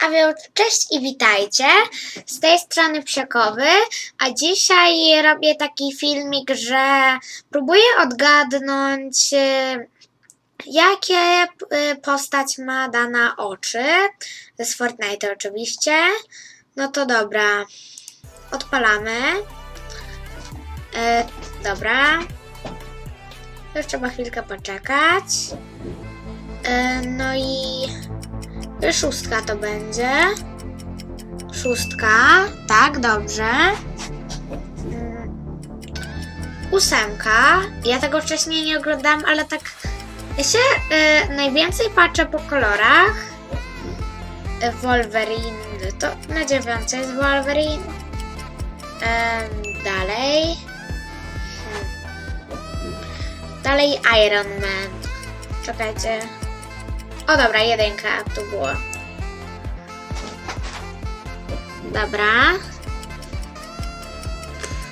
A więc cześć i witajcie. Z tej strony Przekowy, a dzisiaj robię taki filmik, że próbuję odgadnąć, y, jakie y, postać ma dana oczy. Z Fortnite oczywiście. No to dobra. Odpalamy. E, dobra. Już trzeba chwilkę poczekać. E, no i szóstka to będzie. Szóstka, tak, dobrze. Mm, Ósemka. Ja tego wcześniej nie oglądałam, ale tak. Ja się e, najwięcej patrzę po kolorach. Wolverine. To na dziewiątce jest Wolverine. Em, dalej. Hmm. Dalej Iron Man. Czekajcie. O dobra, jedynka tu było. Dobra.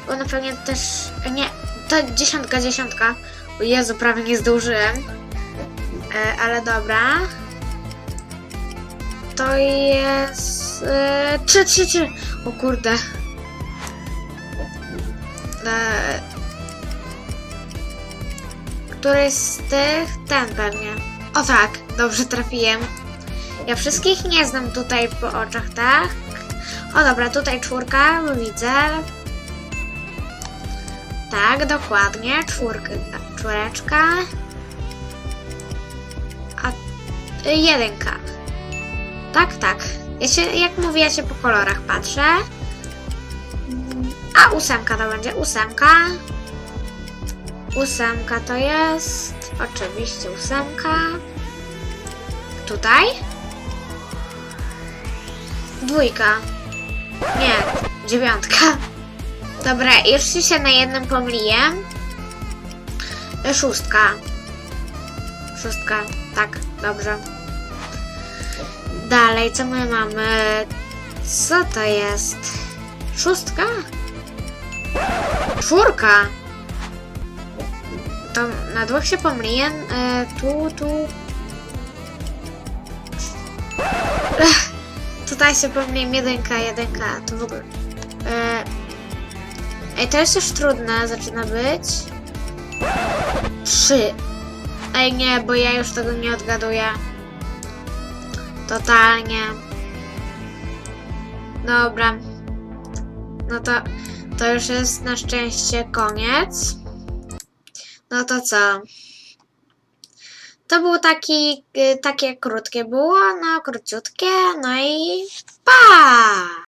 Ona pewnie też... Nie, to dziesiątka, dziesiątka. O Jezu, prawie nie zdążyłem. E, ale dobra. To jest... E, trzy, trzy, trzy. O kurde. E, któryś z tych? Ten pewnie. O tak, dobrze trafiłem. Ja wszystkich nie znam tutaj po oczach, tak? O dobra, tutaj czwórka, widzę. Tak, dokładnie, czwórka, czwóreczka. A y, jedynka. Tak, tak. Ja się, jak mówię, ja się po kolorach patrzę. A ósemka to będzie ósemka. Ósemka to jest. Oczywiście ósemka. Tutaj? Dwójka. Nie, dziewiątka. Dobra, jeszcze się na jednym pomyliłem. E, Szóstka. Szóstka, tak, dobrze. Dalej, co my mamy? Co to jest? Szóstka? Czwórka. Na dwóch się pomyliłem. E, tu, tu. Tutaj się pomyliłem. Jedynka, jedynka. To w ogóle. E, ej, to jest już trudne. Zaczyna być. Trzy. Ej, nie, bo ja już tego nie odgaduję. Totalnie. Dobra. No to, to już jest na szczęście koniec. No to co? To był taki, y, takie krótkie było, no króciutkie, no i pa!